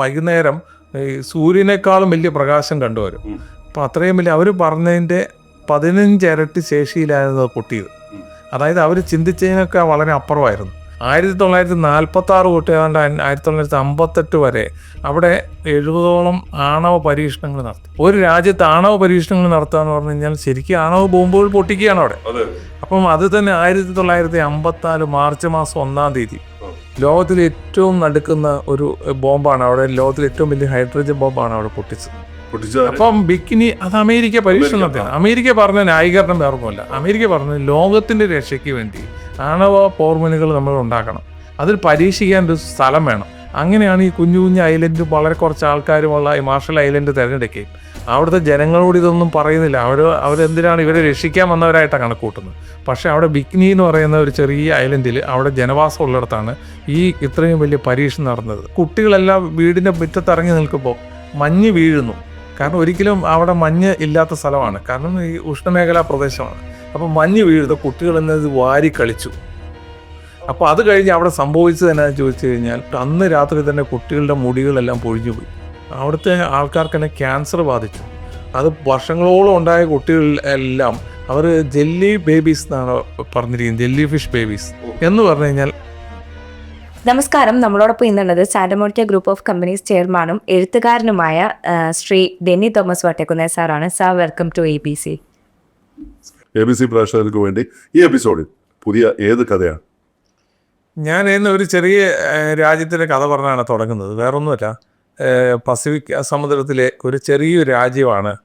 വൈകുന്നേരം ഈ സൂര്യനേക്കാളും വലിയ പ്രകാശം കണ്ടുവരും. അപ്പം അത്രയും വലിയ അവർ പറഞ്ഞതിന്റെ പതിനഞ്ച് ഇരട്ടി ശേഷിയിലായിരുന്നു പൊട്ടിയത്. അതായത് അവർ ചിന്തിച്ചതിനൊക്കെ വളരെ അപ്പുറമായിരുന്നു. ആയിരത്തി തൊള്ളായിരത്തി നാൽപ്പത്തി ആറ് തൊട്ട് ഏതാണ്ട് ആയിരത്തി തൊള്ളായിരത്തി അമ്പത്തെട്ട് വരെ അവിടെ എഴുപതോളം ആണവ പരീക്ഷണങ്ങൾ നടത്തി. ഒരു രാജ്യത്ത് ആണവ പരീക്ഷണങ്ങൾ നടത്തുക എന്ന് പറഞ്ഞു കഴിഞ്ഞാൽ ശരിക്കും ആണവ ബോംബുകൾ പൊട്ടിക്കുകയാണ് അവിടെ. അപ്പം അത് തന്നെ ആയിരത്തി തൊള്ളായിരത്തി അമ്പത്തിനാല് മാർച്ച് മാസം ഒന്നാം തീയതി. ലോകത്തിൽ ഏറ്റവും നടുക്കുന്ന ഒരു ബോംബാണ് അവിടെ. ലോകത്തിൽ ഏറ്റവും വലിയ ഹൈഡ്രജൻ ബോംബാണ് അവിടെ പൊട്ടിച്ചത്. പൊട്ടിച്ച അപ്പം ബിക്കിനി അത് അമേരിക്ക പരീക്ഷണം നടത്തിയാണ് അമേരിക്ക പറഞ്ഞ ന്യായീകരണം വേറൊന്നുമല്ല അമേരിക്ക പറഞ്ഞ ലോകത്തിന്റെ രക്ഷയ്ക്ക് വേണ്ടി ആണവ പോർമുനുകൾ നമ്മൾ ഉണ്ടാക്കണം. അതിൽ പരീക്ഷിക്കാൻ ഒരു സ്ഥലം വേണം. അങ്ങനെയാണ് ഈ കുഞ്ഞു കുഞ്ഞു ഐലൻഡ് വളരെ കുറച്ച് ആൾക്കാരുമുള്ള ഈ മാർഷൽ ഐലൻഡ് തിരഞ്ഞെടുക്കുകയും അവിടുത്തെ ജനങ്ങളോട് ഇതൊന്നും പറയുന്നില്ല. അവർ അവരെന്തിനാണ് ഇവരെ രക്ഷിക്കാൻ വന്നവരായിട്ടാണ് കണക്കൂട്ടുന്നത് പക്ഷേ അവിടെ ബിക്നി എന്ന് പറയുന്ന ഒരു ചെറിയ ഐലൻഡിൽ അവിടെ ജനവാസം ഉള്ളിടത്താണ് ഈ ഇത്രയും വലിയ പരീക്ഷണം നടന്നത്. കുട്ടികളെല്ലാം വീടിന്റെ മുറ്റത്തിറങ്ങി നിൽക്കുമ്പോൾ മഞ്ഞ് വീഴുന്നു. കാരണം ഒരിക്കലും അവിടെ മഞ്ഞ് ഇല്ലാത്ത സ്ഥലമാണ്. കാരണം ഈ ഉഷ്ണമേഖലാ പ്രദേശമാണ്. അപ്പം മഞ്ഞ് വീഴുന്ന. കുട്ടികൾ എന്നത് വാരി കളിച്ചു. അപ്പോൾ അത് കഴിഞ്ഞ് അവിടെ സംഭവിച്ചത് എന്നാന്ന് ചോദിച്ചു കഴിഞ്ഞാൽ അന്ന് രാത്രി തന്നെ കുട്ടികളുടെ മുടികളെല്ലാം പൊഴിഞ്ഞു പോയി അവിടുത്തെ ആൾക്കാർക്ക് തന്നെ ക്യാൻസർ ബാധിച്ചു. അത് വർഷങ്ങളോളം ഉണ്ടായ കുട്ടികളെല്ലാം അവർ ജെല്ലി ബേബീസ് എന്നാണ് പറഞ്ഞിരിക്കുന്നത് ജെല്ലി ഫിഷ് ബേബീസ് എന്ന് പറഞ്ഞു കഴിഞ്ഞാൽ നമസ്കാരം. നമ്മളോടൊപ്പം ഇന്നുള്ളത് സാന്റമോണിക്ക ഗ്രൂപ്പ് ഓഫ് കമ്പനീസ് ചെയർമാനും എഴുത്തുകാരനുമായ ശ്രീ ഡെന്നി തോമസ് വട്ടേക്കുന്ന സാറാണ്. Sir welcome to A B C A B C പ്രേക്ഷകർക്ക് വേണ്ടി ഈ എപ്പിസോഡിൽ പുതിയ ഏത് കഥയാണ്? ഞാൻ ഇന്ന് ഒരു ചെറിയ രാജ്യത്തിന്റെ കഥ പറഞ്ഞാണ് തുടങ്ങുന്നത്. വേറൊന്നുമല്ല. പസഫിക് സമുദ്രത്തിലെ ഒരു ചെറിയൊരു രാജ്യമാണ്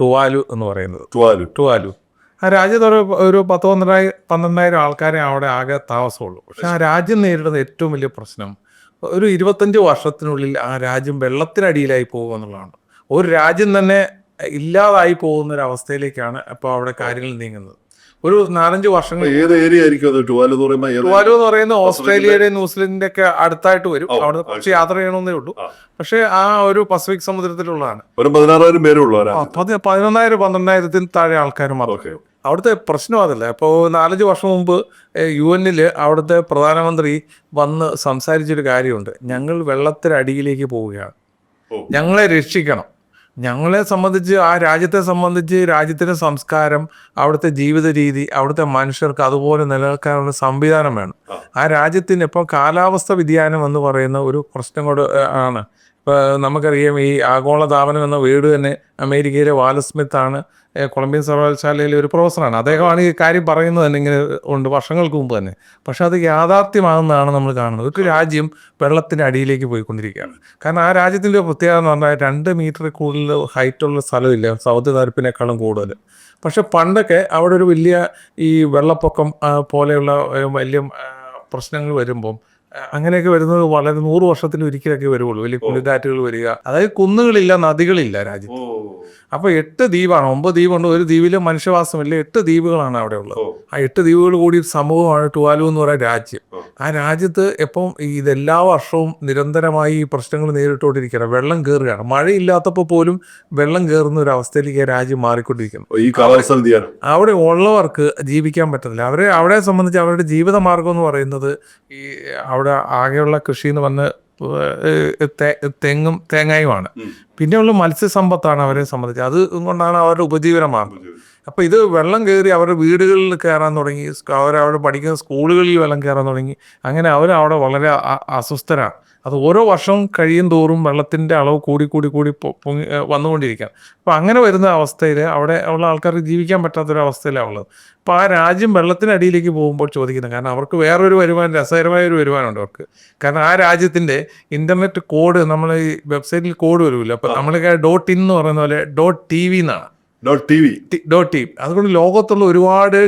ടുവാലു എന്ന് പറയുന്നത്. ടുവാലു. ടുവാലു. ആ രാജ്യത്ത് ഒരു ഒരു പത്ത് പന്ത്രണ്ടായിരം പന്ത്രണ്ടായിരം ആൾക്കാരെ അവിടെ ആകെ താമസമുള്ളൂ. പക്ഷെ ആ രാജ്യം നേരിടുന്ന ഏറ്റവും വലിയ പ്രശ്നം ഒരു ഇരുപത്തഞ്ച് വർഷത്തിനുള്ളിൽ ആ രാജ്യം വെള്ളത്തിനടിയിലായി പോകുക എന്നുള്ളതാണ്. ഒരു രാജ്യം തന്നെ ഇല്ലാതായി പോകുന്ന ഒരു അവസ്ഥയിലേക്കാണ് അപ്പോൾ അവിടെ കാര്യങ്ങൾ നീങ്ങുന്നത്. ഒരു നാലഞ്ച് വർഷങ്ങൾ ഏത് ഏരിയ ആയിരിക്കും അത്? ടുവാലു എന്ന് പറയുമ്പോൾ ടുവാലു എന്ന് പറയുന്ന ഓസ്ട്രേലിയയുടെ ന്യൂസിലൻഡിന്റെ ഒക്കെ അടുത്തായിട്ട് വരും. അവിടെ കുറച്ച് യാത്ര ചെയ്യണമെന്നേ ഉള്ളൂ. പക്ഷേ ആ ഒരു പസഫിക് സമുദ്രത്തിലുള്ളതാണ്. ഒരു പതിനാറായിരം പേരേ ഉള്ളൂ പതിനൊന്നായിരം പന്ത്രണ്ടായിരത്തിന് താഴെ ആൾക്കാർ മാത്രമേ അവിടുത്തെ പ്രശ്നം അതല്ല. ഇപ്പോൾ നാലഞ്ച് വർഷം മുമ്പ് യു എന്നിൽ അവിടുത്തെ പ്രധാനമന്ത്രി വന്ന് സംസാരിച്ചൊരു കാര്യമുണ്ട്. ഞങ്ങൾ വെള്ളത്തിനടിയിലേക്ക് പോവുകയാണ്. ഞങ്ങളെ രക്ഷിക്കണം. ഞങ്ങളെ സംബന്ധിച്ച് ആ രാജ്യത്തെ സംബന്ധിച്ച് രാജ്യത്തിന്റെ സംസ്കാരം അവിടുത്തെ ജീവിത രീതി അവിടുത്തെ മനുഷ്യർക്ക് അതുപോലെ നിലനിൽക്കാനുള്ള സംവിധാനം വേണം ആ. രാജ്യത്തിന് ഇപ്പോൾ കാലാവസ്ഥ വ്യതിയാനം എന്ന് പറയുന്ന ഒരു പ്രശ്നം കൂടെ ആണ് നമുക്കറിയാം ഈ ആഗോളതാപനം എന്ന വീട് തന്നെ അമേരിക്കയിലെ വാലസ്മിത്ത് ആണ് ഏഹ്, കൊളംബിയൻ സർവകലാശാലയിലെ ഒരു പ്രൊഫസറാണ്. അദ്ദേഹമാണ് ഈ കാര്യം പറയുന്നത് തന്നെ ഇങ്ങനെ ഉണ്ട് വർഷങ്ങൾക്ക് മുമ്പ് തന്നെ. പക്ഷെ അത് യാഥാർത്ഥ്യമാകുന്നതാണ് നമ്മൾ കാണുന്നത്. ഒരു രാജ്യം വെള്ളത്തിന്റെ അടിയിലേക്ക് പോയിക്കൊണ്ടിരിക്കുകയാണ്. കാരണം ആ രാജ്യത്തിന്റെ പ്രത്യേകത എന്ന് പറഞ്ഞാൽ രണ്ട് മീറ്റർ കൂടുതൽ ഹൈറ്റുള്ള സ്ഥലമില്ല സൗദി തരപ്പിനേക്കാളും കൂടുതൽ. പക്ഷെ പണ്ടൊക്കെ അവിടെ ഒരു വലിയ ഈ വെള്ളപ്പൊക്കം പോലെയുള്ള വലിയ പ്രശ്നങ്ങൾ വരുമ്പം അങ്ങനെയൊക്കെ വരുന്നത് വളരെ നൂറ് വർഷത്തിൽ ഒരിക്കലൊക്കെ വരുള്ളൂ വലിയ കുളിരാറ്റുകൾ വരിക. അതായത് കുന്നുകളില്ല നദികളില്ല രാജ്യത്ത്. അപ്പോൾ എട്ട് ദ്വീപാണ്. ഒമ്പത് ദ്വീപുണ്ട്. ഒരു ദ്വീപിലും മനുഷ്യവാസമില്ല. എട്ട് ദ്വീപുകളാണ് അവിടെ ഉള്ളത്. ആ എട്ട് ദ്വീപുകൾ കൂടി ഒരു സമൂഹമാണ് ടുവാലു എന്ന് പറയുന്ന രാജ്യം. ആ രാജ്യത്ത് എപ്പം ഇതെല്ലാ വർഷവും നിരന്തരമായി ഈ പ്രശ്നങ്ങൾ നേരിട്ടുകൊണ്ടിരിക്കുകയാണ് വെള്ളം കയറുകയാണ് മഴയില്ലാത്തപ്പോൾ പോലും വെള്ളം കയറുന്ന ഒരു അവസ്ഥയിലേക്ക് ആ രാജ്യം മാറിക്കൊണ്ടിരിക്കുന്നു. ഈ കാലാവസ്ഥ അവിടെ ഉള്ളവർക്ക് ജീവിക്കാൻ പറ്റുന്നില്ല അവരെ അവിടെ സംബന്ധിച്ച് അവരുടെ ജീവിത മാർഗം എന്ന് പറയുന്നത് ഈ അവിടെ ആകെയുള്ള കൃഷി എന്ന് പറഞ്ഞ തെങ്ങും തേങ്ങയുമാണ്. പിന്നെയുള്ള മത്സ്യസമ്പത്താണ് അവരെ സംബന്ധിച്ച്. അത് കൊണ്ടാണ് അവരുടെ ഉപജീവന. മാർഗം അപ്പോൾ ഇത് വെള്ളം കയറി അവരുടെ വീടുകളിൽ കയറാൻ തുടങ്ങി അവരവിടെ പഠിക്കുന്ന സ്കൂളുകളിൽ വെള്ളം കയറാൻ തുടങ്ങി. അങ്ങനെ അവരവിടെ വളരെ അസ്വസ്ഥരാണ്. അത് ഓരോ വർഷവും കഴിയും തോറും വെള്ളത്തിന്റെ അളവ് കൂടി കൂടി കൂടി പൊങ്ങി വന്നുകൊണ്ടിരിക്കുക വന്നുകൊണ്ടിരിക്കുകയാണ്. അപ്പോൾ അങ്ങനെ വരുന്ന അവസ്ഥയിൽ അവിടെ ഉള്ള ആൾക്കാർക്ക് ജീവിക്കാൻ പറ്റാത്തൊരവസ്ഥയിലാണ് ഉള്ളത്. അപ്പോൾ ആ രാജ്യം വെള്ളത്തിനടിയിലേക്ക് പോകുമ്പോൾ ചോദിക്കുന്നത് കാരണം അവർക്ക് വേറൊരു വരുമാനം രസകരമായ ഒരു വരുമാനമുണ്ട് അവർക്ക്. കാരണം ആ രാജ്യത്തിന്റെ ഇന്റർനെറ്റ് കോഡ് നമ്മൾ ഈ വെബ്സൈറ്റിൽ കോഡ് വരുമല്ലോ അപ്പോൾ നമ്മൾ ഡോട്ട് ഇൻ എന്ന് പറയുന്ന പോലെ ഡോട്ട് ടി വി എന്നാണ്. ഡോട്ട് ടി വി അതുകൊണ്ട് ലോകത്തുള്ള ഒരുപാട്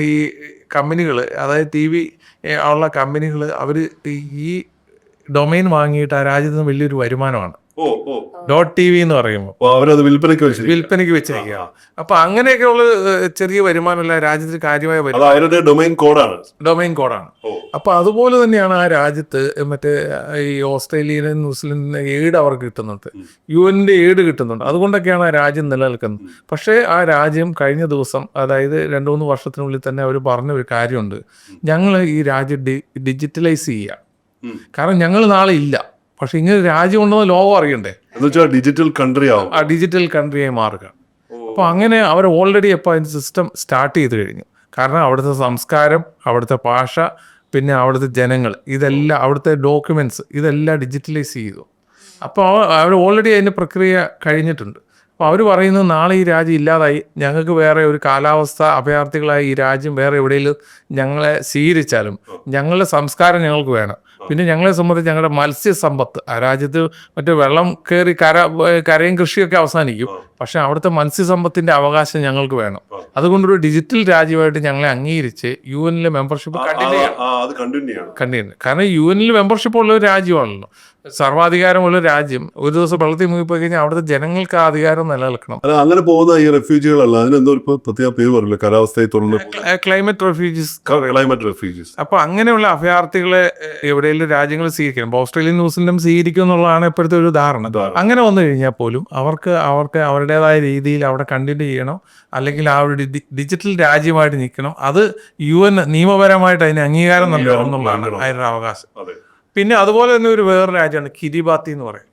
ഈ കമ്പനികൾ അതായത് ടി വി ഉള്ള കമ്പനികൾ അവർ ഈ ഡൊമൈൻ വാങ്ങിയിട്ട് ആ രാജ്യത്ത് നിന്ന് വലിയൊരു വരുമാനമാണ്. ഡോട്ട് ടി വി എന്ന് പറയുമ്പോൾ അവരത് വിൽപ്പനയ്ക്ക് വെച്ച് വിൽപ്പനയ്ക്ക് വെച്ചിരിക്കുക അപ്പൊ അങ്ങനെയൊക്കെ ഉള്ള ചെറിയ വരുമാനമല്ല രാജ്യത്തിന് കാര്യമായ വരുമാനം ഡൊമൈൻ കോഡാണ്. ഡൊമൈൻ കോഡാണ്. അപ്പൊ അതുപോലെ തന്നെയാണ് ആ രാജ്യത്ത് മറ്റേ ഈ ഓസ്ട്രേലിയയിലെ ന്യൂസിലൻഡിന് എയ്ഡ് അവർക്ക് കിട്ടുന്നുണ്ട്. യു എന്റെ എയ്ഡ് കിട്ടുന്നുണ്ട്. അതുകൊണ്ടൊക്കെയാണ് ആ രാജ്യം നിലനിൽക്കുന്നത്. പക്ഷേ ആ രാജ്യം കഴിഞ്ഞ ദിവസം അതായത് രണ്ടു മൂന്ന് വർഷത്തിനുള്ളിൽ തന്നെ അവർ പറഞ്ഞ ഒരു കാര്യമുണ്ട് ഞങ്ങൾ ഈ രാജ്യം ഡിജിറ്റലൈസ് ചെയ്യുക കാരണം ഞങ്ങൾ നാളെ ഇല്ല. പക്ഷെ ഇങ്ങനെ രാജ്യം ഉണ്ടെന്ന് ലോകം അറിയണ്ടേ? ഡിജിറ്റൽ കൺട്രി ആവും. ആ ഡിജിറ്റൽ കൺട്രിയായി മാറുക. അപ്പോൾ അങ്ങനെ അവർ ഓൾറെഡി ഇപ്പോൾ അതിന്റെ സിസ്റ്റം സ്റ്റാർട്ട് ചെയ്ത് കഴിഞ്ഞു. കാരണം അവിടുത്തെ സംസ്കാരം അവിടുത്തെ ഭാഷ പിന്നെ അവിടുത്തെ ജനങ്ങൾ ഇതെല്ലാം അവിടുത്തെ ഡോക്യുമെന്റ്സ് ഇതെല്ലാം ഡിജിറ്റലൈസ് ചെയ്തു. അപ്പോൾ അവർ ഓൾറെഡി അതിന്റെ പ്രക്രിയ കഴിഞ്ഞിട്ടുണ്ട്. അപ്പോൾ അവർ പറയുന്നത് നാളെ ഈ രാജ്യം ഇല്ലാതായി ഞങ്ങൾക്ക് വേറെ ഒരു കാലാവസ്ഥ അഭയാർത്ഥികളായി ഈ രാജ്യം വേറെ എവിടെയെങ്കിലും ഞങ്ങളെ സ്വീകരിച്ചാലും ഞങ്ങളുടെ സംസ്കാരം ഞങ്ങൾക്ക് വേണം. പിന്നെ ഞങ്ങളെ സംബന്ധിച്ച് ഞങ്ങളുടെ മത്സ്യസമ്പത്ത് ആ രാജ്യത്ത് മറ്റേ വെള്ളം കയറി കര കരയും കൃഷിയൊക്കെ അവസാനിക്കും. പക്ഷെ അവിടുത്തെ മത്സ്യസമ്പത്തിന്റെ അവകാശം ഞങ്ങൾക്ക് വേണം. അതുകൊണ്ടൊരു ഡിജിറ്റൽ രാജ്യമായിട്ട് ഞങ്ങളെ അംഗീകരിച്ച് യു എനിലെ മെമ്പർഷിപ്പ് കണ്ടിന്യൂ കണ്ടിന്യൂ കാരണം യു എനിൽ മെമ്പർഷിപ്പ് ഉള്ള ഒരു രാജ്യമാണല്ലോ. സർവാധികാരമുള്ള രാജ്യം ഒരു ദിവസം വെള്ളത്തിൽ മുങ്ങിപ്പോയി കഴിഞ്ഞാൽ അവിടുത്തെ ജനങ്ങൾക്ക് ആ അധികാരം നിലനിൽക്കണം. അല്ല അങ്ങനെ പോകുന്ന ഈ റെഫ്യൂജികളല്ല അതിനെന്തോ ഇപ്പൊ പ്രത്യേക പേര് പറയില്ല കാലാവസ്ഥയെ തുടർന്ന് ക്ലൈമറ്റ് റെഫ്യൂജീസ് ക്ലൈമറ്റ് റെഫ്യൂജീസ് അപ്പൊ അങ്ങനെയുള്ള അഭയാർത്ഥികളെ എവിടെയെങ്കിലും രാജ്യങ്ങൾ സ്വീകരിക്കണം. ഓസ്ട്രേലിയൻ ന്യൂസിലും സ്വീകരിക്കും എന്നുള്ളതാണ് ഇപ്പോഴത്തെ ഒരു ധാരണ. അങ്ങനെ വന്നു കഴിഞ്ഞാൽ പോലും അവർക്ക് അവർക്ക് അവരുടേതായ രീതിയിൽ അവിടെ കണ്ടിന്യൂ ചെയ്യണം. അല്ലെങ്കിൽ ആ ഒരു ഡിജിറ്റൽ രാജ്യമായിട്ട് നിൽക്കണം. അത് യു എൻ നിയമപരമായിട്ട് അതിന് അംഗീകാരം നൽകണം എന്നുള്ളതാണ് അതിനൊരു അവകാശം. പിന്നെ അതുപോലെ തന്നെ ഒരു വേറെ രാജ്യമാണ് കിരിബാത്തി എന്ന് പറയും.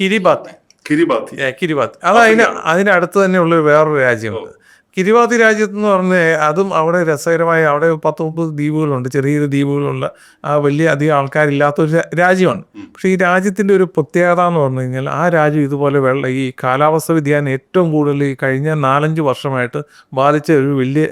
കിരിബാത്തി. കിരിബാത്തി. കിരിബാത്തി. അത് അതിന് അതിനടുത്ത് തന്നെയുള്ള ഒരു വേറൊരു രാജ്യമുണ്ട്. കിരിബാത്തി രാജ്യത്ത് എന്ന് പറഞ്ഞാൽ അതും അവിടെ രസകരമായ അവിടെ പത്ത് മുപ്പത് ദ്വീപുകളുണ്ട്. ചെറിയൊരു ദ്വീപുകളുള്ള ആ വലിയ അധികം ആൾക്കാരില്ലാത്ത ഒരു രാജ്യമാണ്. പക്ഷേ ഈ രാജ്യത്തിന്റെ ഒരു പ്രത്യേകത എന്ന് പറഞ്ഞു കഴിഞ്ഞാൽ ആ രാജ്യം ഇതുപോലെ വെള്ള ഈ കാലാവസ്ഥ വ്യതിയാനം ഏറ്റവും കൂടുതൽ ഈ കഴിഞ്ഞ നാലഞ്ച് വർഷമായിട്ട് ബാധിച്ച ഒരു വലിയ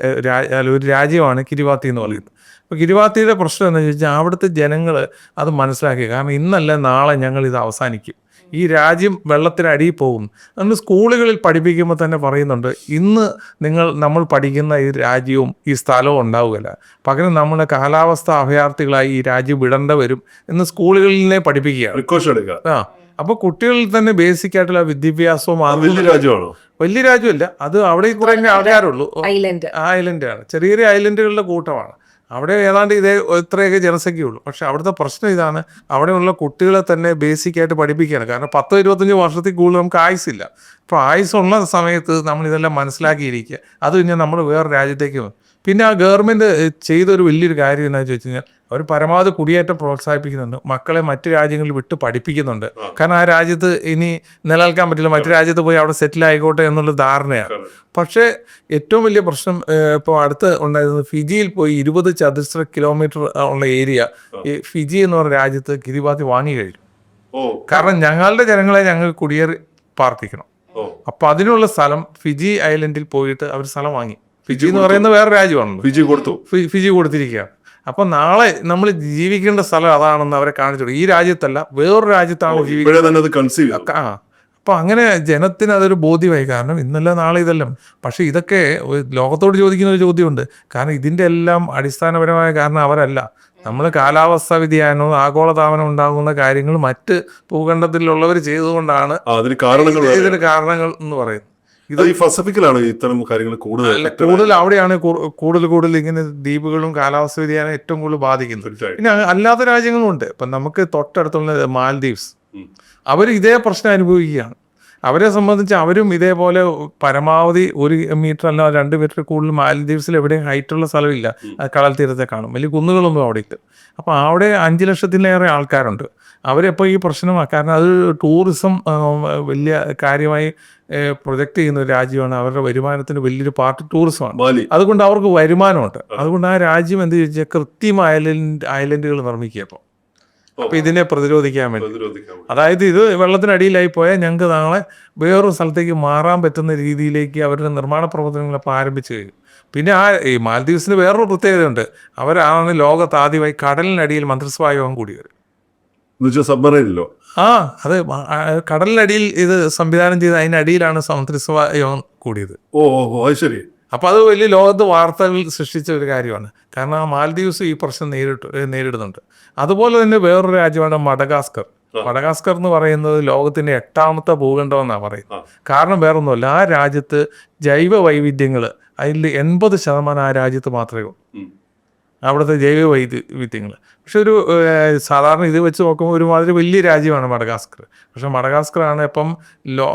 ഒരു രാജ്യമാണ് കിരിബാത്തി എന്ന് പറയുന്നത്. അപ്പോൾ ഗിരിവാത്തിയുടെ പ്രശ്നം എന്താണെന്ന് ചോദിച്ചാൽ അവിടുത്തെ ജനങ്ങൾ അത് മനസ്സിലാക്കി. കാരണം ഇന്നല്ല നാളെ ഞങ്ങൾ ഇത് അവസാനിക്കും. ഈ രാജ്യം വെള്ളത്തിനടിയിൽ പോകും നമ്മൾ സ്കൂളുകളിൽ പഠിപ്പിക്കുമ്പോൾ തന്നെ പറയുന്നുണ്ട് ഇന്ന് നിങ്ങൾ നമ്മൾ പഠിക്കുന്ന ഈ രാജ്യവും ഈ സ്ഥലവും ഉണ്ടാവുകയില്ല. പകരം നമ്മുടെ കാലാവസ്ഥ അഭയാർത്ഥികളായി ഈ രാജ്യം വിടേണ്ട വരും എന്ന് സ്കൂളുകളിൽ പഠിപ്പിക്കുകയാണ്. പഠിപ്പിക്കുക ആ. അപ്പോൾ കുട്ടികളിൽ തന്നെ ബേസിക് ആയിട്ടുള്ള വിദ്യാഭ്യാസവും വലിയ രാജ്യമാണോ? വലിയ രാജ്യമല്ല. അത് അവിടെ കുറേ ആൾക്കാരുള്ളൂ. ഐലൻഡ് ഐലൻഡാണ് ചെറിയ ചെറിയ ഐലൻഡുകളുടെ കൂട്ടമാണ്. അവിടെ ഏതാണ്ട് ഇതേ ഇത്രയൊക്കെ ജനസംഖ്യയുള്ളൂ പക്ഷെ അവിടുത്തെ പ്രശ്നം ഇതാണ്. അവിടെയുള്ള കുട്ടികളെ തന്നെ ബേസിക് ആയിട്ട് പഠിപ്പിക്കുകയാണ്. കാരണം പത്തോ ഇരുപത്തഞ്ച് വർഷത്തിൽ കൂടുതൽ നമുക്ക് ആയുസില്ല അപ്പോൾ ഉള്ള സമയത്ത് നമ്മൾ ഇതെല്ലാം മനസ്സിലാക്കിയിരിക്കുക. അത് കഴിഞ്ഞാൽ നമ്മൾ വേറെ രാജ്യത്തേക്ക് പിന്നെ ആ ഗവൺമെന്റ് ചെയ്തൊരു വലിയൊരു കാര്യം എന്താണെന്ന് ചോദിച്ചു കഴിഞ്ഞാൽ അവർ പരമാവധി കുടിയേറ്റം പ്രോത്സാഹിപ്പിക്കുന്നുണ്ട്. മക്കളെ മറ്റ് രാജ്യങ്ങളിൽ വിട്ട് പഠിപ്പിക്കുന്നുണ്ട്. കാരണം ആ രാജ്യത്ത് ഇനി നിലനിൽക്കാൻ പറ്റില്ല. മറ്റു രാജ്യത്ത് പോയി അവിടെ സെറ്റിൽ ആയിക്കോട്ടെ എന്നുള്ള ധാരണയാണ്. പക്ഷേ ഏറ്റവും വലിയ പ്രശ്നം ഇപ്പോൾ അടുത്ത് ഉണ്ടായിരുന്നത് ഫിജിയിൽ പോയി ഇരുപത് ചതുശ്ര കിലോമീറ്റർ ഉള്ള ഏരിയ ഈ ഫിജി എന്ന് പറഞ്ഞ രാജ്യത്ത് കിരിബാത്തി വാങ്ങി കഴിഞ്ഞു. കാരണം ഞങ്ങളുടെ ജനങ്ങളെ ഞങ്ങൾ കുടിയേറി പാർപ്പിക്കണം. അപ്പൊ അതിനുള്ള സ്ഥലം ഫിജി ഐലൻഡിൽ പോയിട്ട് അവർ സ്ഥലം വാങ്ങി. ഫിജി എന്ന് പറയുന്ന വേറെ രാജ്യമാണല്ലോ. ഫിജി കൊടുത്തു. ഫിജി കൊടുത്തിരിക്കുക. അപ്പൊ നാളെ നമ്മൾ ജീവിക്കേണ്ട സ്ഥലം അതാണെന്ന് അവരെ കാണിച്ചു ഈ രാജ്യത്തല്ല വേറൊരു രാജ്യത്താണ് ജീവിക്കുന്നത്? ആ. അപ്പൊ അങ്ങനെ ജനത്തിന് അതൊരു ബോധ്യമായി. കാരണം ഇന്നല്ല നാളെ ഇതെല്ലാം. പക്ഷെ ഇതൊക്കെ ലോകത്തോട് ചോദിക്കുന്ന ഒരു ചോദ്യമുണ്ട്. കാരണം ഇതിന്റെ എല്ലാം അടിസ്ഥാനപരമായ കാരണം അവരല്ല. നമ്മൾ കാലാവസ്ഥ വ്യതിയാനവും ആഗോളതാപനം ഉണ്ടാകുന്ന കാര്യങ്ങൾ മറ്റ് ഭൂഖണ്ഡത്തിലുള്ളവർ ചെയ്തുകൊണ്ടാണ്. ഇതിന് കാരണങ്ങൾ എന്ന് പറയുന്നത്. ഇത് ഈ പസഫിക്കിലാണ് ഇത്തരം കാര്യങ്ങൾ കൂടുതൽ കൂടുതൽ അവിടെയാണ് കൂടുതൽ കൂടുതൽ ഇങ്ങനെ ദ്വീപുകളും കാലാവസ്ഥ വ്യതിയാനം ഏറ്റവും കൂടുതൽ ബാധിക്കുന്നത്. പിന്നെ അല്ലാത്ത രാജ്യങ്ങളും ഉണ്ട്. ഇപ്പം നമുക്ക് തൊട്ടടുത്തുള്ള മാൽദീവ്സ് അവർ ഇതേ പ്രശ്നം അനുഭവിക്കുകയാണ്. അവരെ സംബന്ധിച്ച് അവരും ഇതേപോലെ പരമാവധി ഒരു മീറ്റർ അല്ല രണ്ട് മീറ്റർ കൂടുതൽ മാലദ്വീപ്സിൽ എവിടെയും ഹൈറ്റുള്ള സ്ഥലമില്ല. കടൽ തീരത്തെ കാണും. വലിയ കുന്നുകളൊന്നും അവിടെ ഇല്ല. അപ്പോൾ അവിടെ അഞ്ച് ലക്ഷത്തിലേറെ ആൾക്കാരുണ്ട്. അവരെപ്പോൾ ഈ പ്രശ്നമാണ് കാരണം അത് ടൂറിസം വലിയ കാര്യമായി പ്രൊജക്റ്റ് ചെയ്യുന്ന ഒരു രാജ്യമാണ്. അവരുടെ വരുമാനത്തിന് വലിയൊരു പാർട്ട് ടൂറിസമാണ് അതുകൊണ്ട് അവർക്ക് വരുമാനമുണ്ട്. അതുകൊണ്ട് ആ രാജ്യം എന്ത് ചോദിച്ചാൽ കൃത്യം ഐലൻഡ് ഐലൻഡുകൾ നിർമ്മിക്കുക ഇപ്പോൾ അപ്പോൾ ഇതിനെ പ്രതിരോധിക്കാൻ വേണ്ടി. അതായത് ഇത് വെള്ളത്തിനടിയിലായി പോയാൽ ഞങ്ങൾക്ക് നാളെ വേറൊരു സ്ഥലത്തേക്ക് മാറാൻ പറ്റുന്ന രീതിയിലേക്ക് അവരുടെ നിർമ്മാണ പ്രവർത്തനങ്ങളൊക്കെ ആരംഭിച്ചു കഴിഞ്ഞു. പിന്നെ ആ ഈ മാലദ്വീപ്സിന് വേറൊരു പ്രത്യേകതയുണ്ട്. അവരാണ് ലോകത്ത് ആദ്യമായി കടലിനടിയിൽ മന്ത്രിസഭാ യോഗം കൂടിയത് വെച്ചാൽ സബ്മറൈനിലോ? ആ അത് കടലിനടിയിൽ ഇത് സംവിധാനം ചെയ്ത് അതിനടിയിലാണ് മന്ത്രിസഭാ യോഗം കൂടിയത്. ഓ ഓ ശരി. അപ്പോൾ അത് വലിയ ലോകത്ത് വാർത്തകൾ സൃഷ്ടിച്ച ഒരു കാര്യമാണ്. കാരണം ആ മാൽദീവ്സ് ഈ പ്രശ്നം നേരിട്ട് നേരിടുന്നുണ്ട്. അതുപോലെ തന്നെ വേറൊരു രാജ്യമാണ് മഡഗാസ്കർ. മഡഗാസ്കർ എന്ന് പറയുന്നത് ലോകത്തിന്റെ എട്ടാമത്തെ ഭൂഖണ്ഡം എന്നാണ് പറയുന്നത് കാരണം വേറൊന്നുമല്ല ആ രാജ്യത്ത് ജൈവ വൈവിധ്യങ്ങൾ അതിൽ എൺപത് ശതമാനം ആ രാജ്യത്ത് മാത്രമേ ഉള്ളൂ. അവിടുത്തെ ജൈവ വൈവിധ്യങ്ങൾ പക്ഷെ ഒരു സാധാരണ ഇത് വെച്ച് നോക്കുമ്പോൾ ഒരുമാതിരി വലിയ രാജ്യമാണ് മടഗാസ്കർ പക്ഷെ മഡഗാസ്കറാണ് ഇപ്പം ലോ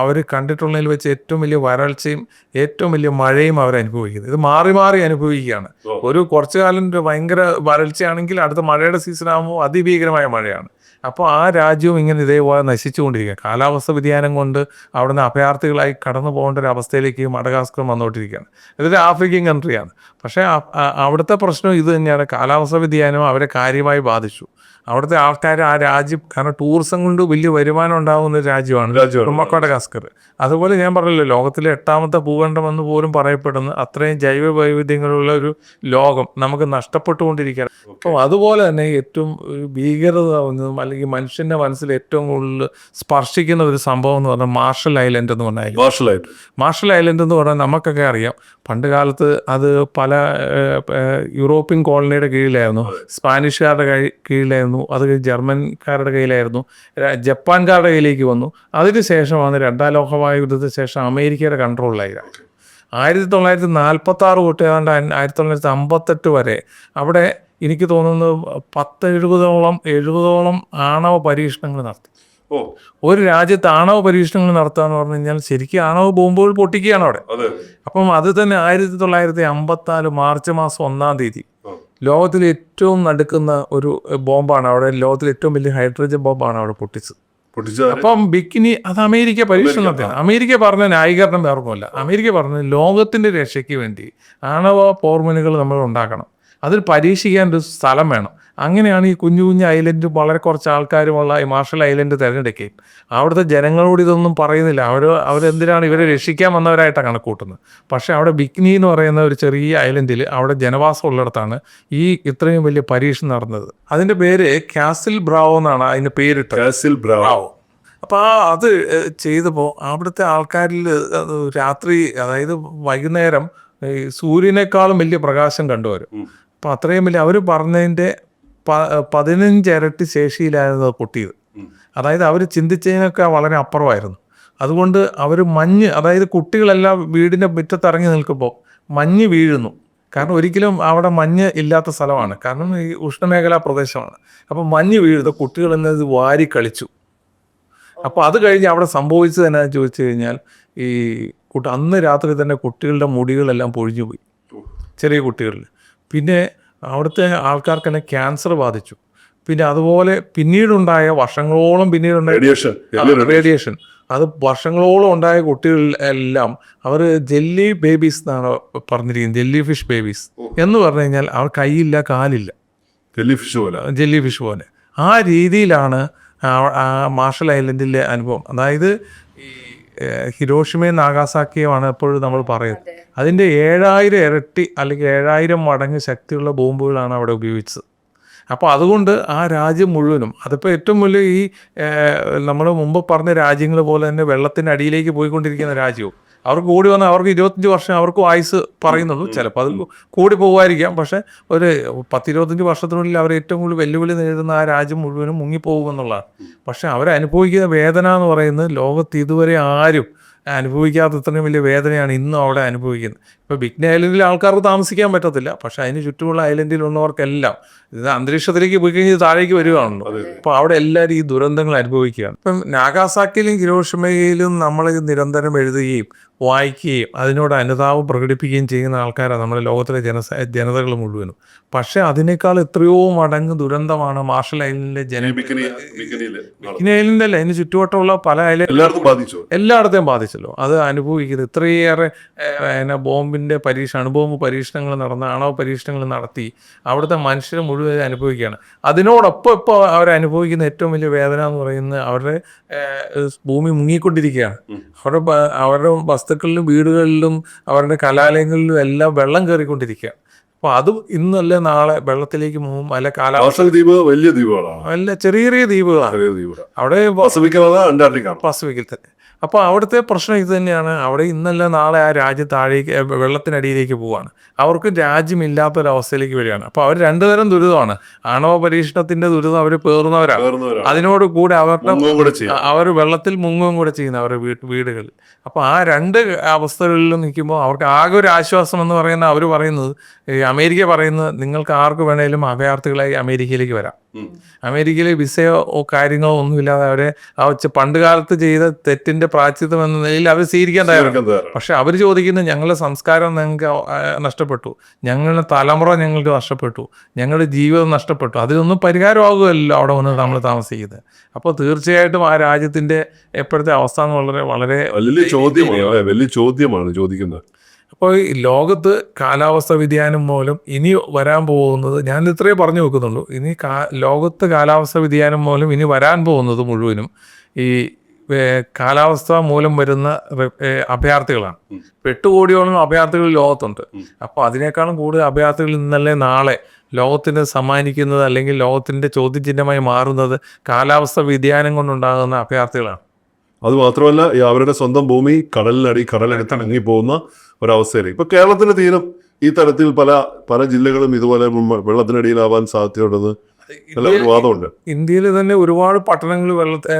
അവർ കണ്ടിട്ടുള്ളതിൽ വെച്ച് ഏറ്റവും വലിയ വരൾച്ചയും ഏറ്റവും വലിയ മഴയും അവർ അനുഭവിക്കുന്നത്. ഇത് മാറി മാറി അനുഭവിക്കുകയാണ്. ഒരു കുറച്ചു കാലം ഭയങ്കര വരൾച്ചയാണെങ്കിൽ അടുത്ത മഴയുടെ സീസൺ ആകുമ്പോൾ അതിഭീകരമായ മഴയാണ്. അപ്പോൾ ആ രാജ്യവും ഇങ്ങനെ ഇതേപോലെ നശിച്ചുകൊണ്ടിരിക്കുക കാലാവസ്ഥ വ്യതിയാനം കൊണ്ട് അവിടുന്ന് അഭയാർത്ഥികളായി കടന്നു പോകേണ്ട ഒരു അവസ്ഥയിലേക്ക് മഡഗാസ്കർ വന്നുകൊണ്ടിരിക്കുകയാണ്. ഇതൊരു ആഫ്രിക്കൻ കൺട്രിയാണ് പക്ഷേ അവിടുത്തെ പ്രശ്നം ഇത് തന്നെയാണ്. കാലാവസ്ഥ വ്യതിയാനം അവരെ കാര്യമായി ബാധിച്ചു. അവിടുത്തെ ആൾക്കാർ ആ രാജ്യം കാരണം ടൂറിസം കൊണ്ട് വലിയ വരുമാനം ഉണ്ടാകുന്ന ഒരു രാജ്യമാണ് രാജ്യമാണ്. മഡഗാസ്കർ അതുപോലെ ഞാൻ പറഞ്ഞല്ലോ ലോകത്തിലെ എട്ടാമത്തെ ഭൂഖണ്ഡം എന്ന് പോലും പറയപ്പെടുന്ന അത്രയും ജൈവ വൈവിധ്യങ്ങളുള്ള ഒരു ലോകം നമുക്ക് നഷ്ടപ്പെട്ടുകൊണ്ടിരിക്കുകയാണ്. അപ്പോൾ അതുപോലെ തന്നെ ഏറ്റവും ഒരു ഭീകരത അല്ലെങ്കിൽ മനുഷ്യന്റെ മനസ്സിൽ ഏറ്റവും കൂടുതൽ സ്പർശിക്കുന്ന ഒരു സംഭവം എന്ന് പറഞ്ഞാൽ മാർഷൽ ഐലൻഡ് എന്ന് പറഞ്ഞാൽ മാർഷൽ ഐലൻഡ് മാർഷൽ ഐലൻഡ് എന്ന് പറഞ്ഞാൽ നമുക്കൊക്കെ അറിയാം പണ്ട് കാലത്ത് അത് പല യൂറോപ്യൻ കോളനിയുടെ കീഴിലായിരുന്നു സ്പാനിഷുകാരുടെ കീ- കീഴിലായിരുന്നു അത് ജർമ്മൻകാരുടെ കയ്യിലായിരുന്നു. ജപ്പാൻകാരുടെ കയ്യിലേക്ക് വന്നു. അതിനുശേഷമാണ് രണ്ടാം ലോകമായ യുദ്ധത്തിന് ശേഷം അമേരിക്കയുടെ കൺട്രോളിലായി ആയിരത്തി തൊള്ളായിരത്തി നാൽപ്പത്തി ആറ് തൊട്ട് ഏതാണ്ട് ആയിരത്തി തൊള്ളായിരത്തി അമ്പത്തെട്ട് വരെ അവിടെ എനിക്ക് തോന്നുന്നത് പത്ത് എഴുപതോളം എഴുപതോളം ആണവ പരീക്ഷണങ്ങൾ നടത്തി. ഓ. ഒരു രാജ്യത്ത് ആണവ പരീക്ഷണങ്ങൾ നടത്തുക എന്ന് പറഞ്ഞു കഴിഞ്ഞാൽ ശരിക്കും ആണവ ബോംബുകൾ പൊട്ടിക്കുകയാണ് അവിടെ. അപ്പം അത് തന്നെ ആയിരത്തി തൊള്ളായിരത്തി അമ്പത്തിനാല് മാർച്ച് മാസം ഒന്നാം തീയതി. ലോകത്തിൽ ഏറ്റവും നടുക്കുന്ന ഒരു ബോംബാണ് അവിടെ ലോകത്തിൽ ഏറ്റവും വലിയ ഹൈഡ്രജൻ ബോംബാണ് അവിടെ പൊട്ടിച്ചത്. പൊട്ടിച്ച അപ്പം ബിക്കിനി അത് അമേരിക്ക പരീക്ഷണം നടത്തിയാണ് അമേരിക്ക പറഞ്ഞ ന്യായീകരണം വേറൊന്നുമല്ല. അമേരിക്ക പറഞ്ഞ ലോകത്തിന്റെ രക്ഷയ്ക്ക് വേണ്ടി ആണവ പോർമുനുകൾ നമ്മൾ ഉണ്ടാക്കണം. അതിൽ പരീക്ഷിക്കാൻ ഒരു സ്ഥലം വേണം. അങ്ങനെയാണ് ഈ കുഞ്ഞു കുഞ്ഞു ഐലൻഡ് വളരെ കുറച്ച് ആൾക്കാരുമുള്ള ഈ മാർഷൽ ഐലൻഡ് തിരഞ്ഞെടുക്കുകയും അവിടുത്തെ ജനങ്ങളോട് ഇതൊന്നും പറയുന്നില്ല. അവർ അവരെന്തിനാണ് ഇവരെ രക്ഷിക്കാൻ വന്നവരായിട്ടാണ് കണക്കൂട്ടുന്നത് പക്ഷേ അവിടെ ബിക്നി എന്ന് പറയുന്ന ഒരു ചെറിയ ഐലൻഡിൽ അവിടെ ജനവാസം ഉള്ളിടത്താണ് ഈ ഇത്രയും വലിയ പരീക്ഷണം നടന്നത്. അതിന്റെ പേര് കാസിൽ ബ്രാവോ എന്നാണ് അതിന്റെ പേരിട്ടത്. Castle Bravo. അപ്പം അപ്പോൾ ആ അത് ചെയ്തപ്പോൾ അവിടുത്തെ ആൾക്കാരിൽ രാത്രി അതായത് വൈകുന്നേരം ഈ സൂര്യനേക്കാളും വലിയ പ്രകാശം കണ്ടുവരും. ഉം. അപ്പോൾ അത്രയും വലിയ അവർ പറഞ്ഞതിന്റെ പ പതിനഞ്ച് ഇരട്ടി ശേഷിയിലായിരുന്നു പൊട്ടിയത്. അതായത് അവർ ചിന്തിച്ചതിനൊക്കെ വളരെ അപ്പുറമായിരുന്നു. അതുകൊണ്ട് അവർ മഞ്ഞ് അതായത് കുട്ടികളെല്ലാം വീടിന്റെ മുറ്റത്തിറങ്ങി നിൽക്കുമ്പോൾ മഞ്ഞ് വീഴുന്നു. കാരണം ഒരിക്കലും അവിടെ മഞ്ഞ് ഇല്ലാത്ത സ്ഥലമാണ്. കാരണം ഈ ഉഷ്ണമേഖലാ പ്രദേശമാണ്. അപ്പോൾ മഞ്ഞ് വീഴുന്നു കുട്ടികൾ എന്നത് വാരി കളിച്ചു. അപ്പോൾ അത് കഴിഞ്ഞ് അവിടെ സംഭവിച്ചത് എന്നാന്ന് ചോദിച്ചു കഴിഞ്ഞാൽ ഈ കുട്ടി അന്ന് രാത്രി തന്നെ കുട്ടികളുടെ മുടികളെല്ലാം പൊഴിഞ്ഞു പോയി ചെറിയ കുട്ടികളിൽ പിന്നെ അവിടുത്തെ ആൾക്കാർക്ക് തന്നെ ക്യാൻസർ ബാധിച്ചു. പിന്നെ അതുപോലെ പിന്നീടുണ്ടായ വർഷങ്ങളോളം പിന്നീടുണ്ടായ റേഡിയേഷൻ അത് വർഷങ്ങളോളം ഉണ്ടായ കുട്ടികൾ എല്ലാം അവർ ജെല്ലി ബേബീസ് എന്നാണ് പറഞ്ഞിരിക്കുന്നത്. ജെല്ലി ഫിഷ് ബേബീസ് എന്ന് പറഞ്ഞു കഴിഞ്ഞാൽ അവർ കൈയില്ല കാലില്ല. ജെല്ലി ഫിഷ് പോലെ. ജെല്ലി ഫിഷ് പോലെ. ആ രീതിയിലാണ് മാർഷൽ ഐലൻഡിലെ അനുഭവം. അതായത് ഹിരോഷിമയും നാഗാസാക്കിയുമാണ് എപ്പോഴും നമ്മൾ പറയുന്നത്. അതിന്റെ ഏഴായിരം ഇരട്ടി അല്ലെങ്കിൽ ഏഴായിരം മടങ്ങ് ശക്തിയുള്ള ബോംബുകളാണ് അവിടെ ഉപയോഗിച്ചത്. അപ്പോൾ അതുകൊണ്ട് ആ രാജ്യം മുഴുവനും അതിപ്പോൾ ഏറ്റവും വലിയ ഈ നമ്മൾ മുമ്പ് പറഞ്ഞ രാജ്യങ്ങൾ പോലെ തന്നെ വെള്ളത്തിന്റെ അടിയിലേക്ക് പോയിക്കൊണ്ടിരിക്കുന്ന രാജ്യവും അവർക്ക് കൂടി വന്ന അവർക്ക് ഇരുപത്തഞ്ച് വർഷം അവർക്ക് ആയുസ് പറയുന്നുള്ളൂ. ചിലപ്പോൾ അത് കൂടി പോകുമായിരിക്കാം. പക്ഷേ ഒരു പത്തിരുപത്തഞ്ച് വർഷത്തിനുള്ളിൽ അവർ ഏറ്റവും കൂടുതൽ വെല്ലുവിളി നേരിടുന്ന ആ രാജ്യം മുഴുവനും മുങ്ങിപ്പോകുമെന്നുള്ളതാണ്. പക്ഷെ അവരനുഭവിക്കുന്ന വേദന എന്ന് പറയുന്നത് ലോകത്ത് ഇതുവരെ ആരും അനുഭവിക്കാത്ത ഇത്രയും വലിയ വേദനയാണ് ഇന്നും അവിടെ അനുഭവിക്കുന്നത്. ഇപ്പോൾ ബിഗ്ന ഐലൻഡിൽ ആൾക്കാർക്ക് താമസിക്കാൻ പറ്റത്തില്ല. പക്ഷെ അതിന് ചുറ്റുമുള്ള ഐലൻഡിലുള്ളവർക്കെല്ലാം ഇത് അന്തരീക്ഷത്തിലേക്ക് പോയി കഴിഞ്ഞ് താഴേക്ക് വരികയാണല്ലോ അപ്പോൾ അവിടെ എല്ലാവരും ഈ ദുരന്തങ്ങൾ അനുഭവിക്കുകയാണ്. ഇപ്പം നാഗാസാക്കിയിലും ഹിരോഷിമയിലും നമ്മൾ നിരന്തരം എഴുതുകയും വായിക്കുകയും അതിനോട് അനുതാപം പ്രകടിപ്പിക്കുകയും ചെയ്യുന്ന ആൾക്കാരാണ് നമ്മുടെ ലോകത്തിലെ ജനസ ജനതകൾ മുഴുവനും. പക്ഷെ അതിനേക്കാൾ എത്രയോ മടങ്ങ് ദുരന്തമാണ് മാർഷൽ ഐലൻഡിലെ ജന അല്ല അതിന് ചുറ്റുവട്ടമുള്ള പല ഐലൻഡ് എല്ലായിടത്തെയും ബാധിച്ചല്ലോ. അത് അനുഭവിക്കുന്നത് ഇത്രയേറെ പിന്നെ ബോംബിന്റെ പരീക്ഷ അണുബോംബ് പരീക്ഷണങ്ങൾ നടന്ന ആണവ പരീക്ഷണങ്ങൾ നടത്തി അവിടുത്തെ മനുഷ്യർ മുഴുവൻ അനുഭവിക്കുകയാണ്. അതിനോടൊപ്പം ഇപ്പോൾ അവരനുഭവിക്കുന്ന ഏറ്റവും വലിയ വേദന എന്ന് പറയുന്നത് അവരുടെ ഭൂമി മുങ്ങിക്കൊണ്ടിരിക്കുകയാണ്. അവരുടെ അവരുടെ വസ്തുക്കളിലും വീടുകളിലും അവരുടെ കലാലയങ്ങളിലും എല്ലാം വെള്ളം കയറിക്കൊണ്ടിരിക്കുകയാണ് അപ്പോൾ അതും ഇന്നല്ല നാളെ വെള്ളത്തിലേക്ക് പോകും അല്ല കാലാവസ്ഥ ദ്വീപ് വലിയ ദ്വീപുകളാണ്. അല്ല ചെറിയ ചെറിയ ദ്വീപുകളാണ്. അവിടെ പസഫിക് പസഫിക്കിൽ തന്നെ അപ്പോൾ അവിടുത്തെ പ്രശ്നം ഇത് തന്നെയാണ്. അവിടെ ഇന്നല്ല നാളെ ആ രാജ്യം താഴേക്ക് വെള്ളത്തിനടിയിലേക്ക് പോവാണ്. അവർക്ക് രാജ്യമില്ലാത്തൊരവസ്ഥയിലേക്ക് വരികയാണ്. അപ്പോൾ അവർ രണ്ടു തരം ദുരിതമാണ്. ആണവ പരീക്ഷണത്തിന്റെ ദുരിതം അവർ പേറുന്നവരാണ്. അതിനോട് കൂടെ അവരുടെ അവർ വെള്ളത്തിൽ മുങ്ങുകയും കൂടെ ചെയ്യുന്ന അവരുടെ വീടുകളിൽ. അപ്പോൾ ആ രണ്ട് അവസ്ഥകളിലും നിൽക്കുമ്പോൾ അവർക്ക് ആകെ ഒരു ആശ്വാസം എന്ന് പറയുന്ന അവർ പറയുന്നത് ഈ അമേരിക്ക പറയുന്നത് നിങ്ങൾക്ക് ആർക്ക് വേണേലും അഭയാർത്ഥികളായി അമേരിക്കയിലേക്ക് വരാം. അമേരിക്കയിൽ വിസയോ കാര്യങ്ങളോ ഒന്നുമില്ലാതെ അവരെ ആ വെച്ച് പണ്ട് കാലത്ത് ചെയ്ത തെറ്റിന്റെ പ്രാച്യത്വം എന്ന നിലയിൽ അവർ സ്വീകരിക്കാൻ തയ്യാറാണ്. പക്ഷെ അവർ ചോദിക്കുന്നത് ഞങ്ങളുടെ സംസ്കാരം ഞങ്ങൾക്ക് നഷ്ടപ്പെട്ടു. ഞങ്ങളുടെ തലമുറ ഞങ്ങൾക്ക് നഷ്ടപ്പെട്ടു. ഞങ്ങളുടെ ജീവിതം നഷ്ടപ്പെട്ടു. അതിനൊന്നും പരിഹാരമാകുമല്ലോ അവിടെ വന്ന് നമ്മൾ താമസിക്കുന്നത്. അപ്പോൾ തീർച്ചയായിട്ടും ആ രാജ്യത്തിന്റെ എപ്പോഴത്തെ അവസ്ഥ എന്ന് വളരെ വളരെ വലിയ ചോദ്യമാണ് വലിയ ചോദ്യമാണ് ചോദിക്കുന്നത്. അപ്പോൾ ഈ ലോകത്ത് കാലാവസ്ഥ വ്യതിയാനം മൂലം ഇനി വരാൻ പോകുന്നത് ഞാൻ ഇത്രയേ പറഞ്ഞു വെക്കുന്നുള്ളൂ. ഇനി കാ ലോകത്ത് കാലാവസ്ഥ വ്യതിയാനം മൂലം ഇനി വരാൻ പോകുന്നത് മുഴുവനും ഈ കാലാവസ്ഥ മൂലം വരുന്ന അഭയാർത്ഥികളാണ്. എട്ട് കോടിയോളം അഭയാർത്ഥികൾ ലോകത്തുണ്ട്. അപ്പോൾ അതിനേക്കാളും കൂടുതൽ അഭയാർത്ഥികൾ ഇന്നല്ലേ നാളെ ലോകത്തിന് സമ്മാനിക്കുന്നത് അല്ലെങ്കിൽ ലോകത്തിന്റെ ചോദ്യചിഹ്നമായി മാറുന്നത് കാലാവസ്ഥ വ്യതിയാനം കൊണ്ടുണ്ടാകുന്ന അഭയാർത്ഥികളാണ്. അതുമാത്രമല്ല ഈ അവരുടെ സ്വന്തം ഭൂമി കടലിനടി കടലിനടുത്ത് ഇറങ്ങി പോകുന്ന ഒരവസ്ഥയിൽ ഇപ്പൊ കേരളത്തിന്റെ തീരം ഈ തരത്തിൽ പല പല ജില്ലകളും ഇതുപോലെ വെള്ളത്തിനടിയിലാവാൻ സാധ്യതയുണ്ടെന്ന് വാദമുണ്ട് ഇന്ത്യയിൽ തന്നെ ഒരുപാട് പട്ടണങ്ങൾ വെള്ളത്തെ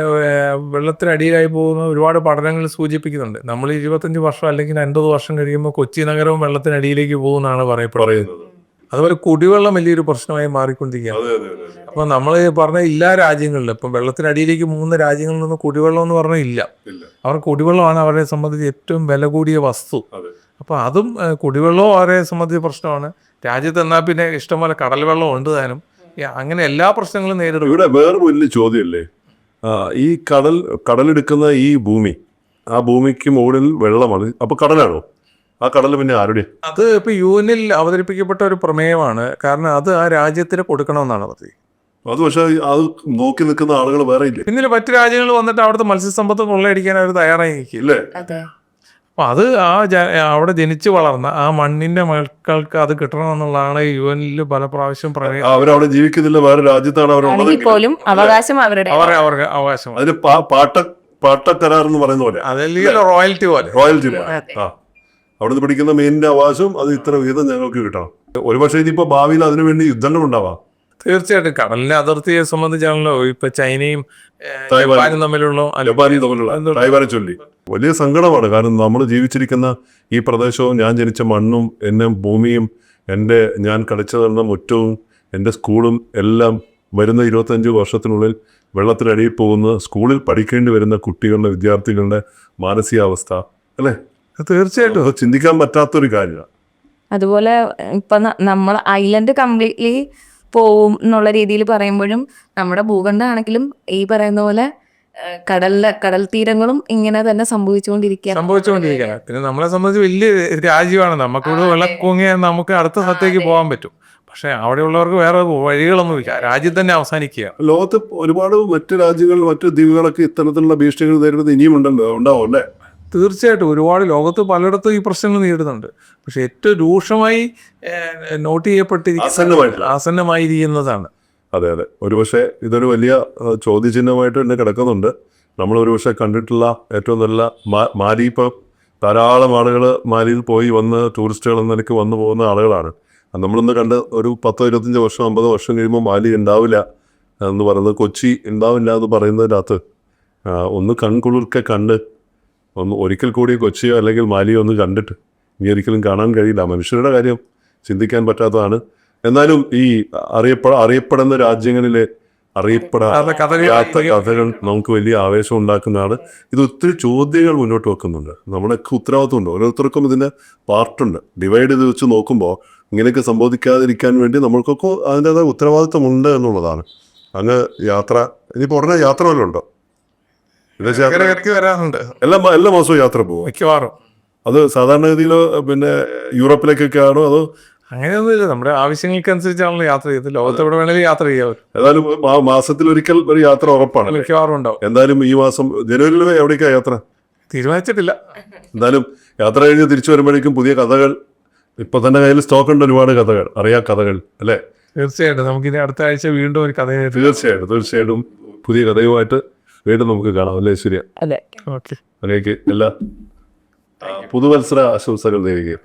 വെള്ളത്തിനടിയിലായി പോകുന്ന ഒരുപാട് പഠനങ്ങൾ സൂചിപ്പിക്കുന്നുണ്ട്. നമ്മൾ ഇരുപത്തഞ്ച് വർഷം അല്ലെങ്കിൽ അൻപത് വർഷം കഴിയുമ്പോൾ കൊച്ചി നഗരവും വെള്ളത്തിനടിയിലേക്ക് പോകുമെന്നാണ് പറയപ്പെടുന്നത്. അതുപോലെ കുടിവെള്ളം വലിയൊരു പ്രശ്നമായി മാറിക്കൊണ്ടിരിക്കുകയാണ്. അപ്പൊ നമ്മൾ പറഞ്ഞ എല്ലാ രാജ്യങ്ങളിലും ഇപ്പം വെള്ളത്തിനടിയിലേക്ക് മൂന്ന് രാജ്യങ്ങളിൽ നിന്ന് കുടിവെള്ളം എന്ന് പറഞ്ഞാൽ ഇല്ല. അവർ കുടിവെള്ളമാണ് അവരെ സംബന്ധിച്ച് ഏറ്റവും വില കൂടിയ വസ്തു. അപ്പോൾ അതും കുടിവെള്ളവും അവരെ സംബന്ധിച്ച പ്രശ്നമാണ്. രാജ്യത്ത് എന്നാൽ പിന്നെ ഇഷ്ടംപോലെ കടൽ വെള്ളം ഉണ്ട് താനും. അങ്ങനെ എല്ലാ പ്രശ്നങ്ങളും നേരിടും. ഇവിടെ വേറെ വലിയ ചോദ്യമല്ലേ? ആ, ഈ കടൽ കടലെടുക്കുന്ന ഈ ഭൂമി ആ ഭൂമിക്ക് മുകളിൽ വെള്ളമാണ്. അപ്പോൾ കടലാണോ? ആ കടൽ പിന്നെ ആരുടെ? അത് ഇപ്പൊ യു എനിൽ അവതരിപ്പിക്കപ്പെട്ട ഒരു പ്രമേയമാണ്. കാരണം അത് ആ രാജ്യത്തിന് കൊടുക്കണമെന്നാണ് പദ്ധതി അത് പക്ഷെ അത് നോക്കി നിൽക്കുന്ന ആളുകൾ വേറെ ഇല്ല? പിന്നെ മറ്റു രാജ്യങ്ങൾ വന്നിട്ട് അവിടുത്തെ മത്സ്യസമ്പത്ത് കൊള്ളയടിക്കാൻ അവർ തയ്യാറായി നിൽക്കില്ല ഇല്ലേ അതെ അപ്പൊ അത് ആ ജ- അവിടെ ജനിച്ചു വളർന്ന ആ മണ്ണിന്റെ മക്കൾക്ക് അത് കിട്ടണമെന്നുള്ളതാണ് യു എനിൽ പല പ്രാവശ്യം അവർ അവരവിടെ ജീവിക്കുന്നില്ല. വേറെ രാജ്യത്താണ് ആണെങ്കിൽ പോലും അവകാശം അവരുടെ. അവരെ അവർക്ക് അവകാശമാണ് അതിന് പാട്ട പാട്ട കരാർ എന്ന് പറയുന്ന പോലെ. അതല്ലെങ്കിൽ റോയൽറ്റി പോലെ. റോയൽറ്റി പോലെ. ആ. അവിടുന്ന് പിടിക്കുന്ന മെയിനിന്റെ അവകാശം അത് ഇത്ര വീതം ഞങ്ങൾക്ക് കിട്ടണം. ഒരുപക്ഷെ ഇനിയിപ്പോ ഭാവിയിൽ അതിനുവേണ്ടി യുദ്ധങ്ങൾ ഉണ്ടാവാം. തീർച്ചയായിട്ടും. കടലിന്റെ അതിർത്തിയെ സംബന്ധിച്ചാണല്ലോ ഇപ്പൊ ചൈനയും ജപ്പാനും തമ്മിലുള്ള അലപാരി ജപ്പാനും തമ്മിലുള്ള തായ്വാനെ ചൊല്ലി. വലിയ സങ്കടമാണ്. കാരണം നമ്മൾ ജീവിച്ചിരിക്കുന്ന ഈ പ്രദേശവും ഞാൻ ജനിച്ച മണ്ണും എന്നെ ഭൂമിയും എന്റെ ഞാൻ കളിച്ചു നടന്ന മുറ്റവും എന്റെ സ്കൂളും എല്ലാം വരുന്ന ഇരുപത്തഞ്ച് വർഷത്തിനുള്ളിൽ വെള്ളത്തിനടിയിൽ പോകുന്ന സ്കൂളിൽ പഠിക്കേണ്ടി വരുന്ന കുട്ടികളുടെ വിദ്യാർത്ഥികളുടെ മാനസികാവസ്ഥ അല്ലേ? തീർച്ചയായിട്ടും അത് ചിന്തിക്കാൻ പറ്റാത്തൊരു കാര്യമാണ്. അതുപോലെ ഇപ്പൊ നമ്മൾ ഐലൻഡ് കംപ്ലീറ്റ്ലി പോവും എന്നുള്ള രീതിയിൽ പറയുമ്പോഴും നമ്മുടെ ഭൂഖണ്ഡമാണെങ്കിലും ഈ പറയുന്ന പോലെ കടലിലെ കടൽ തീരങ്ങളും ഇങ്ങനെ തന്നെ സംഭവിച്ചുകൊണ്ടിരിക്കുകയാണ്. സംഭവിച്ചുകൊണ്ടിരിക്കുകയാണ്. പിന്നെ നമ്മളെ സംബന്ധിച്ച് വലിയ രാജ്യമാണ്. നമുക്കിവിടെ വെള്ളം പൊങ്ങിയാൽ നമുക്ക് അടുത്ത സ്ഥലത്തേക്ക് പോകാൻ പറ്റും. പക്ഷെ അവിടെയുള്ളവർക്ക് വേറെ വഴികളൊന്നും ഇല്ല. രാജ്യം തന്നെ അവസാനിക്കുക. ലോകത്ത് ഒരുപാട് മറ്റു രാജ്യങ്ങൾ മറ്റു ദ്വീപുകളൊക്കെ ഇത്തരത്തിലുള്ള ഭീഷണികൾ നേരിടുന്നത് ഇനിയും ഉണ്ടല്ലോ ഉണ്ടാവും അല്ലേ? തീർച്ചയായിട്ടും ഒരുപാട് ലോകത്ത് പലയിടത്തും ഈ പ്രശ്നങ്ങൾ നേരിടുന്നുണ്ട്. പക്ഷെ ഏറ്റവും രൂക്ഷമായി നോട്ട് ചെയ്യപ്പെട്ടിരിക്കുന്നത് ആസന്നമായിരിക്കുന്നതാണ്. അതെ അതെ. ഒരുപക്ഷെ ഇതൊരു വലിയ ചോദ്യചിഹ്നമായിട്ട് തന്നെ കിടക്കുന്നുണ്ട്. നമ്മൾ ഒരുപക്ഷെ കണ്ടിട്ടുള്ള ഏറ്റവും നല്ല മാലി ഇപ്പം ധാരാളം ആളുകൾ മാലിയിൽ പോയി വന്ന് ടൂറിസ്റ്റുകൾ എന്ന നിലയ്ക്ക് വന്നു പോകുന്ന ആളുകളാണ്. നമ്മളിന്ന് കണ്ട് ഒരു പത്തോ ഇരുപത്തഞ്ച് വർഷം അമ്പത് വർഷം കഴിയുമ്പോൾ മാലി ഉണ്ടാവില്ല എന്ന് പറയുന്നത് കൊച്ചി ഉണ്ടാവില്ല എന്ന് പറയുന്നതിനകത്ത് ഒന്ന് കൺകുളിർക്കെ കണ്ട് ഒന്ന് ഒരിക്കൽ കൂടി കൊച്ചിയോ അല്ലെങ്കിൽ മാലിയോ ഒന്ന് കണ്ടിട്ട് ഇനി ഒരിക്കലും കാണാൻ കഴിയില്ല. മനുഷ്യരുടെ കാര്യം ചിന്തിക്കാൻ പറ്റാത്തതാണ്. എന്നാലും ഈ അറിയപ്പെ അറിയപ്പെടുന്ന രാജ്യങ്ങളിലെ അറിയപ്പെടാത്ത കഥകൾ നമുക്ക് വലിയ ആവേശം ഉണ്ടാക്കുന്നതാണ്. ഇത് ഒത്തിരി ചോദ്യങ്ങൾ മുന്നോട്ട് വെക്കുന്നുണ്ട്. നമ്മുടെയൊക്കെ ഉത്തരവാദിത്വമുണ്ട്. ഓരോരുത്തർക്കും ഇതിന്റെ പാർട്ടുണ്ട്. ഡിവൈഡ് ചെയ്ത് വെച്ച് നോക്കുമ്പോൾ ഇങ്ങനെയൊക്കെ സംബോധിക്കാതിരിക്കാൻ വേണ്ടി നമ്മൾക്കൊക്കെ അതിന്റെതായ ഉത്തരവാദിത്വമുണ്ട് എന്നുള്ളതാണ്. അങ്ങ് യാത്ര ഇനിയിപ്പോൾ ഉടനെ യാത്ര വല്ലതും ഉണ്ടോ? വിദേശ യാത്ര ഇടയ്ക്ക് വരാറുണ്ട്. എല്ലാ എല്ലാ മാസവും യാത്ര പോകും? മിക്കവാറും. അത് സാധാരണഗതിയിലോ പിന്നെ യൂറോപ്പിലേക്കൊക്കെ ആണോ അതോ? അങ്ങനെയൊന്നുമില്ല. നമ്മുടെ ആവശ്യങ്ങൾക്കനുസരിച്ചാണല്ലോ യാത്ര ചെയ്തത് ലോകത്ത് എവിടെ വേണേലും യാത്ര ചെയ്യാവും ഏതായാലും മാസത്തിൽ ഒരിക്കൽ ഒരു യാത്ര ഉറപ്പാണ്. മിക്കവാറും ഉണ്ടാവും. എന്തായാലും ഈ മാസം ജനുവരിയിൽ എവിടേക്കാ യാത്ര? തീരുമാനിച്ചിട്ടില്ല. എന്തായാലും യാത്ര കഴിഞ്ഞ് തിരിച്ചു വരുമ്പോഴേക്കും പുതിയ കഥകൾ. ഇപ്പൊ തന്നെ കയ്യിൽ സ്റ്റോക്ക് ഉണ്ട് ഒരുപാട് കഥകൾ. അറിയാ കഥകൾ അല്ലേ? തീർച്ചയായിട്ടും. നമുക്കിനി അടുത്ത ആഴ്ച വീണ്ടും ഒരു കഥയായിട്ട് തീർച്ചയായിട്ടും തീർച്ചയായിട്ടും. പുതിയ കഥയുമായിട്ട് വീണ്ടും നമുക്ക് കാണാം അല്ലേ ശരിയാ അതെ. ഓക്കെ. അങ്ങനെയൊക്കെ എല്ലാ പുതുവത്സര ആശംസകൾ നേരുകയും.